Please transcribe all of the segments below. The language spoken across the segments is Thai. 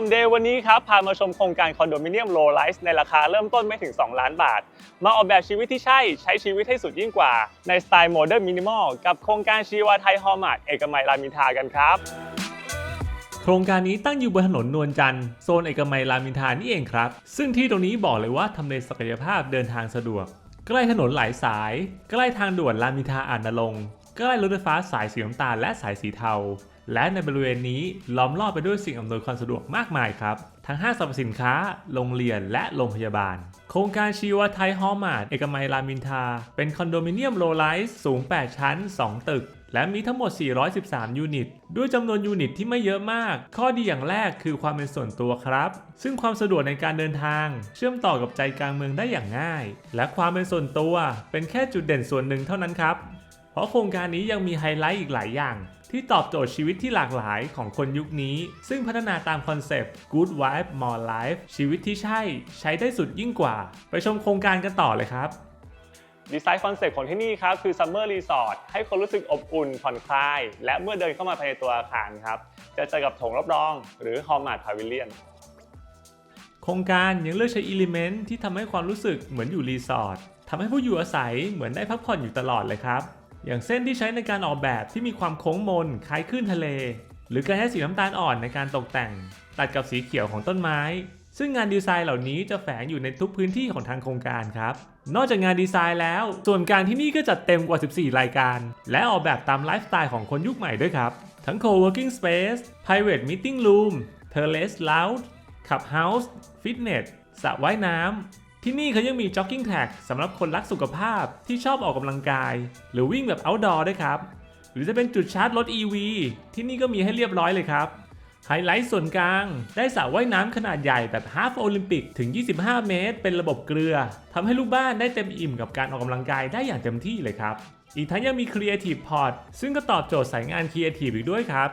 มเดย์วันนี้ครับ พามาชมโครงการคอนโดมิเนียมโลไลซ์ในราคาเริ่มต้นไม่ถึง 2 ล้านบาท มาออกแบบชีวิตที่ใช่ใช้ชีวิตให้สุดยิ่งกว่า ในสไตล์โมเดิร์นมินิมอลกับโครงการชีวาไทยฮอมาร์ทเอกมัยรามินทากันครับ โครงการนี้ตั้งอยู่บนถนนนวลจันทร์โซนเอกมัยรามินทานี่เองครับ ซึ่งที่ตรงนี้บอกเลยว่าทำเลศักยภาพเดินทางสะดวก ใกล้ถนนหลายสาย ใกล้ทางด่วนรามินทาอ่านนรงใกล้รถไฟฟ้าสายสีน้ำตาลและสายสีเทา และในบริเวณนี้ล้อมรอบไปด้วยสิ่งอำนวยความสะดวกมากมายครับ ทั้งห้างสรรพสินค้า โรงเรียนและโรงพยาบาล โครงการชีวไทยฮอมาร์ทเอกมัยรามินทา เป็นคอนโดมิเนียมโลไลซ์สูง 8 ชั้น 2 ตึก และมีทั้งหมด 413 ยูนิต ด้วยจำนวนยูนิตที่ไม่เยอะมาก ข้อดีอย่างแรกคือความเป็นส่วนตัวครับ ซึ่งความสะดวกในการเดินทาง เชื่อมต่อกับใจกลางเมืองได้อย่างง่าย และความเป็นส่วนตัวเป็นแค่จุดเด่นส่วนหนึ่งเท่านั้นครับ เพราะโครงการนี้ยังมีไฮไลท์อีกหลายอย่าง ที่ตอบโจทย์ชีวิตที่หลากหลายของคนยุคนี้ ซึ่งพัฒนาตามคอนเซปต์ Good Vibe More Life ชีวิตที่ใช่ใช้ได้สุดยิ่งกว่า ไปชมโครงการกันต่อเลยครับดีไซน์คอนเซ็ปต์ของที่นี่ครับคือ Summer Resort ให้คนรู้สึกอบอุ่นผ่อนคลาย และเมื่อเดินเข้ามาภายในตัวอาคารครับ จะเจอกับโถงรับรอง หรือ h a l m a r t Pavilion โครงการยังเลือกใช้อิเลเมนต์ที่ทำให้ความรู้สึกเหมือนอยู่รีสอร์ททำให้ผู้อยู่อาศัยเหมือนได้พักผ่อนอยู่ตลอดเลยครับ อย่างเส้นที่ใช้ในการออกแบบที่มีความโค้งมนคล้ายคลื่นทะเล หรือการใช้สีน้ำตาลอ่อนในการตกแต่ง ตัดกับสีเขียวของต้นไม้ ซึ่งงานดีไซน์เหล่านี้จะแฝงอยู่ในทุกพื้นที่ของทางโครงการครับ นอกจากงานดีไซน์แล้ว ส่วนการที่นี่ก็จัดเต็มกว่า 14 รายการ และออกแบบตามไลฟ์สไตล์ของคนยุคใหม่ด้วยครับ ทั้ง co-working space private meeting room terrace lounge clubhouse fitness สระว่ายน้ำ ที่นี่เขายังมี jogging track สำหรับคนรักสุขภาพที่ชอบออกกำลังกาย หรือวิ่งแบบ outdoor ด้วยครับ หรือจะเป็นจุดชาร์จรถ EV ที่นี่ก็มีให้เรียบร้อยเลยครับไฮไลท์ส่วนกลาง ได้สระว่ายน้ำขนาดใหญ่แบบฮาฟโอลิมปิกถึง 25 เมตร เป็นระบบเกลือทำให้ลูกบ้านได้เต็มอิ่มกับการออกกำลังกายได้อย่างเต็มที่เลยครับ อีกทั้งยังมี Creative Pod ซึ่งก็ตอบโจทย์สายงาน Creative อีกด้วยครับ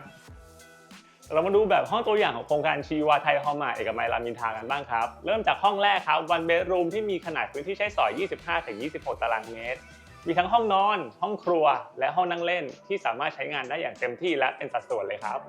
เรามาดูแบบห้องตัวอย่างของโครงการชีวาไทยฮอมาเอกมัยรามอินทรากันบ้างครับ เริ่มจากห้องแรกครับวันเบดรูมที่มีขนาดพื้นที่ใช้สอย 25-26 ตารางเมตร มีทั้งห้องนอน ห้องครัว และห้องนั่งเล่นที่สามารถใช้งานได้อย่างเต็มที่และเป็นสัดส่วนเลยครับ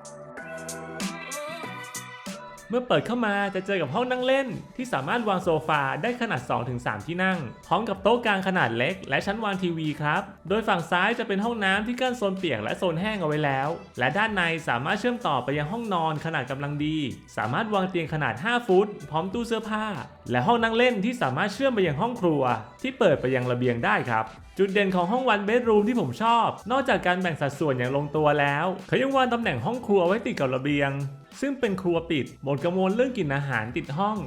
เมื่อเปิดเข้ามาจะเจอกับห้องนั่งเล่น ที่สามารถวางโซฟาได้ขนาด 2-3 ที่นั่ง พร้อมกับโต๊ะกลางขนาดเล็ก และชั้นวางทีวีครับ โดยฝั่งซ้ายจะเป็นห้องน้ำที่กั้นโซนเปียกและโซนแห้งเอาไว้แล้ว และด้านในสามารถเชื่อมต่อไปยังห้องนอนขนาดกำลังดี สามารถวางเตียงขนาด 5 ฟุต พร้อมตู้เสื้อผ้า และห้องนั่งเล่นที่สามารถเชื่อมไปยังห้องครัว ที่เปิดไปยังระเบียงได้ครับ จุดเด่นของห้องวันเบดรูมที่ผมชอบ นอกจากการแบ่งสัดส่วนอย่างลงตัวแล้วเขายังวางตำแหน่งห้องครัวไว้ติดกับระเบียง ซึ่งเป็นครัวปิดหมดกังวลเรื่องกลิ่นอาหารติดห้อง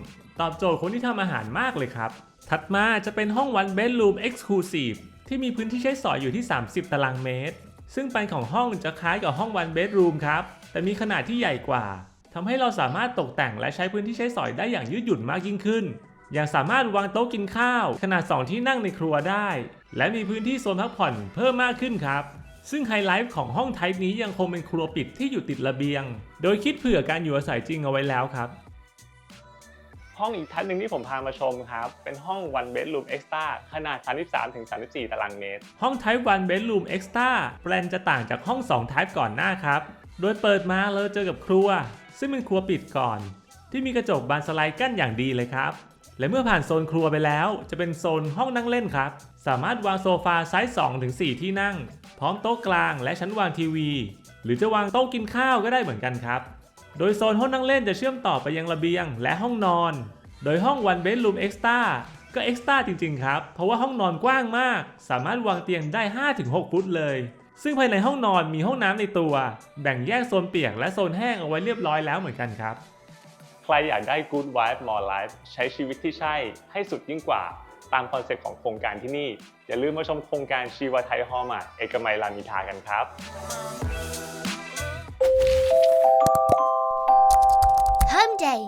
ตอบโจทย์คนที่ทำอาหารมากเลยครับ ถัดมาจะเป็นห้อง One Bedroom Exclusive ที่มีพื้นที่ใช้สอยอยู่ที่ 30 ตารางเมตร ซึ่งปันของห้องจะคล้ายกับห้อง One Bedroom ครับ แต่มีขนาดที่ใหญ่กว่าทำให้เราสามารถตกแต่งและใช้พื้นที่ใช้สอยได้อย่างยืดหยุ่นมากยิ่งขึ้น อย่างสามารถวางโต๊ะกินข้าว ขนาด 2 ที่นั่งในครัวได้ และมีพื้นที่โซนพักผ่อนเพิ่มมากขึ้นครับ ซึ่งไฮไลท์ของห้องไทป์นี้ยังคงเป็นครัวปิดที่อยู่ติดระเบียง โดยคิดเผื่อการอยู่อาศัยจริงเอาไว้แล้วครับ ห้องอีกท่านหนึ่งที่ผมพามาชมครับ เป็นห้อง one bedroom extra ขนาด 33-34 ตารางเมตร ห้อง Type 1 Bedroom Extra แปลนจะต่างจากห้อง 2 Type ก่อนหน้าครับ โดยเปิดมาเราเจอกับครัว ซึ่งเป็นครัวปิดก่อน ที่มีกระจกบานสไลด์กั้นอย่างดีเลยครับ และเมื่อผ่านโซนครัวไปแล้ว จะเป็นโซนห้องนั่งเล่นครับ สามารถวางโซฟาไซส์2-4ที่นั่ง พร้อมโต๊ะกลางและชั้นวางทีวี หรือจะวางโต๊ะกินข้าวก็ได้เหมือนกันครับ โดยโซนห้องนั่งเล่นจะเชื่อมต่อไปยังระเบียงและห้องนอน โดยห้อง One Bedroom Extra ก็ Extra จริง ๆ ครับ เพราะว่าห้องนอนกว้างมาก สามารถวางเตียงได้ 5-6 ฟุตเลย ซึ่งภายในห้องนอนมีห้องน้ำในตัว แบ่งแยกโซนเปียกและโซนแห้งเอาไว้เรียบร้อยแล้วเหมือนกันครับ ใครอยากได้ good vibe more life ใช้ชีวิตที่ใช่ให้สุดยิ่งกว่าตามคอนเซ็ปต์ของโครงการที่นี่ อย่าลืมมาชมโครงการชีวไทยฮอมาเอกมัยรามิทากันครับ Home Day